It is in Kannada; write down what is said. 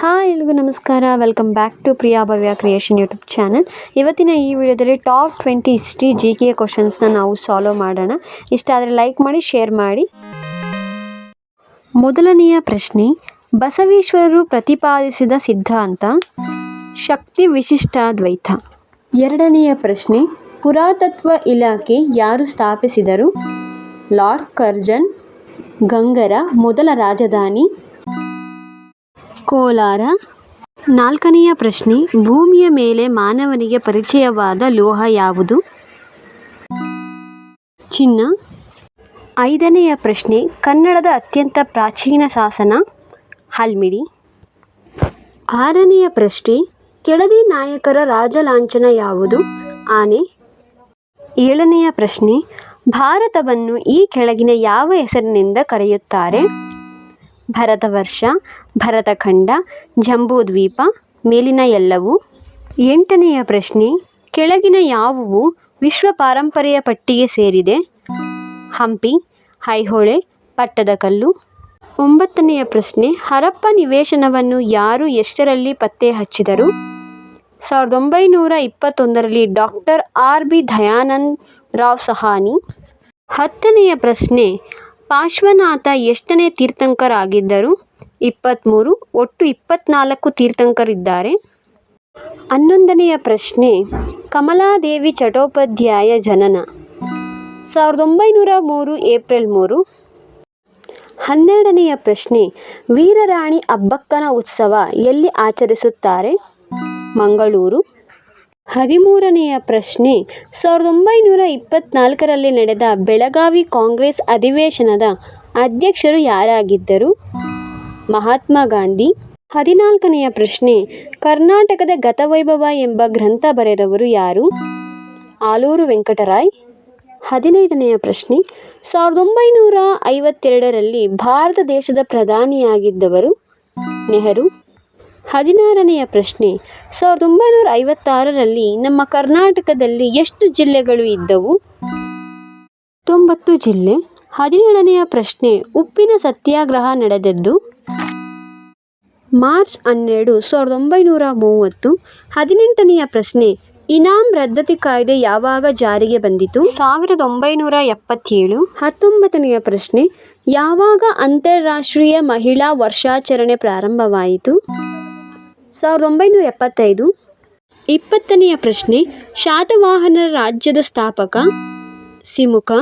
ಹಾಯ್, ಎಲ್ರಿಗೂ ನಮಸ್ಕಾರ. Welcome back to Priya Bhavya creation YouTube channel ಇವತ್ತಿನ ಈ ವಿಡಿಯೋದಲ್ಲಿ top twenty history G K ಕ್ವಶನ್ಸ್ನ ನಾವು ಸಾಲ್ವ್ ಮಾಡೋಣ. ಇಷ್ಟ ಆದರೆ ಲೈಕ್ ಮಾಡಿ ಶೇರ್ ಮಾಡಿ. ಮೊದಲನೆಯ ಪ್ರಶ್ನೆ, ಬಸವೇಶ್ವರರು ಪ್ರತಿಪಾದಿಸಿದ ಸಿದ್ಧಾಂತ, ಶಕ್ತಿ ವಿಶಿಷ್ಟಾದ್ವೈತ ಎರಡನೆಯ ಪ್ರಶ್ನೆ, ಪುರಾತತ್ವ ಇಲಾಖೆ ಯಾರು ಸ್ಥಾಪಿಸಿದರು? ಲಾರ್ಡ್ ಕರ್ಜನ್, ಗಂಗರ ಮೊದಲ ರಾಜಧಾನಿ ಕೋಲಾರ. ನಾಲ್ಕನೆಯ ಪ್ರಶ್ನೆ, ಭೂಮಿಯ ಮೇಲೆ ಮಾನವನಿಗೆ ಪರಿಚಯವಾದ ಲೋಹ ಯಾವುದು? ಚಿನ್ನ. ಐದನೆಯ ಪ್ರಶ್ನೆ, ಕನ್ನಡದ ಅತ್ಯಂತ ಪ್ರಾಚೀನ ಶಾಸನ ಹಲ್ಮಿಡಿ. ಆರನೆಯ ಪ್ರಶ್ನೆ, ಕೆಳದಿ ನಾಯಕರ ರಾಜಲಾಂಛನ ಯಾವುದು? ಆನೆ. ಏಳನೆಯ ಪ್ರಶ್ನೆ, ಭಾರತವನ್ನು ಈ ಕೆಳಗಿನ ಯಾವ ಹೆಸರಿನಿಂದ ಕರೆಯುತ್ತಾರೆ? ಭರತವರ್ಷ ಭರತಖಂಡ ಜಂಬೂದ್ವೀಪ ಮೇಲಿನ ಎಲ್ಲವೂ. ಎಂಟನೆಯ ಪ್ರಶ್ನೆ, ಕೆಳಗಿನ ಯಾವುವು ವಿಶ್ವ ಪಾರಂಪರೆಯ ಪಟ್ಟಿಗೆ ಸೇರಿದೆ? ಹಂಪಿ, ಐಹೊಳೆ ಪಟ್ಟದಕಲ್ಲು ಒಂಬತ್ತನೆಯ ಪ್ರಶ್ನೆ, ಹರಪ್ಪ ನಿವೇಶನವನ್ನು ಯಾರು ಎಷ್ಟರಲ್ಲಿ ಪತ್ತೆ ಹಚ್ಚಿದರು? ಸಾವಿರದ ಒಂಬೈನೂರ ಇಪ್ಪತ್ತೊಂದರಲ್ಲಿ doctor R B Dayanand Rao Sahni. ಹತ್ತನೆಯ ಪ್ರಶ್ನೆ ಪಾರ್ಶ್ವನಾಥ ಎಷ್ಟನೇ ತೀರ್ಥಂಕರಾಗಿದ್ದರು ಇಪ್ಪತ್ತ್ಮೂರು ಒಟ್ಟು ಇಪ್ಪತ್ತ್ನಾಲ್ಕು ತೀರ್ಥಂಕರಿದ್ದಾರೆ. ಹನ್ನೊಂದನೆಯ ಪ್ರಶ್ನೆ, ಕಮಲಾದೇವಿ ಚಟೋಪಾಧ್ಯಾಯ ಜನನ. ಸಾವಿರದ ಒಂಬೈನೂರ ಮೂರು ಏಪ್ರಿಲ್ ಮೂರು. ಹನ್ನೆರಡನೆಯ ಪ್ರಶ್ನೆ, ವೀರರಾಣಿ ಅಬ್ಬಕ್ಕನ ಉತ್ಸವ ಎಲ್ಲಿ ಆಚರಿಸುತ್ತಾರೆ? ಮಂಗಳೂರು ಹದಿಮೂರನೆಯ ಪ್ರಶ್ನೆ, ಸಾವಿರದ ಒಂಬೈನೂರ ಇಪ್ಪತ್ನಾಲ್ಕರಲ್ಲಿ ನಡೆದ ಬೆಳಗಾವಿ ಕಾಂಗ್ರೆಸ್ ಅಧಿವೇಶನದ ಅಧ್ಯಕ್ಷರು ಯಾರಾಗಿದ್ದರು? ಮಹಾತ್ಮ ಗಾಂಧಿ. ಹದಿನಾಲ್ಕನೆಯ ಪ್ರಶ್ನೆ, ಕರ್ನಾಟಕದ ಗತವೈಭವ ಎಂಬ ಗ್ರಂಥ ಬರೆದವರು ಯಾರು? ಆಲೂರು ವೆಂಕಟರಾಯ್. ಹದಿನೈದನೆಯ ಪ್ರಶ್ನೆ, ಸಾವಿರದ ಒಂಬೈನೂರ ಐವತ್ತೆರಡರಲ್ಲಿ ಭಾರತ ದೇಶದ ಪ್ರಧಾನಿಯಾಗಿದ್ದವರು ನೆಹರು. ಹದಿನಾರನೆಯ ಪ್ರಶ್ನೆ. ಸಾವಿರದ ಒಂಬೈನೂರ ಐವತ್ತಾರರಲ್ಲಿ ನಮ್ಮ ಕರ್ನಾಟಕದಲ್ಲಿ ಎಷ್ಟು ಜಿಲ್ಲೆಗಳು ಇದ್ದವು? ತೊಂಬತ್ತು ಜಿಲ್ಲೆ. ಹದಿನೇಳನೆಯ ಪ್ರಶ್ನೆ ಉಪ್ಪಿನ ಸತ್ಯಾಗ್ರಹ ನಡೆದದ್ದು? ಮಾರ್ಚ್ ಹನ್ನೆರಡು ಸಾವಿರದ ಒಂಬೈನೂರ ಮೂವತ್ತು. ಹದಿನೆಂಟನೆಯ ಪ್ರಶ್ನೆ ಇನಾಮ್ ರದ್ದತಿ ಕಾಯ್ದೆ ಯಾವಾಗ ಜಾರಿಗೆ ಬಂದಿತು? ಸಾವಿರದ ಒಂಬೈನೂರ ಎಪ್ಪತ್ತೇಳು. ಹತ್ತೊಂಬತ್ತನೆಯ ಪ್ರಶ್ನೆ ಯಾವಾಗ ಅಂತಾರಾಷ್ಟ್ರೀಯ ಮಹಿಳಾ ವರ್ಷಾಚರಣೆ ಪ್ರಾರಂಭವಾಯಿತು? ಸಾವಿರದ ಒಂಬೈನೂರ ಎಪ್ಪತ್ತೈದು. ಇಪ್ಪತ್ತನೆಯ ಪ್ರಶ್ನೆ ಶಾತವಾಹನರ ರಾಜ್ಯದ ಸ್ಥಾಪಕ ಸಿಮುಕ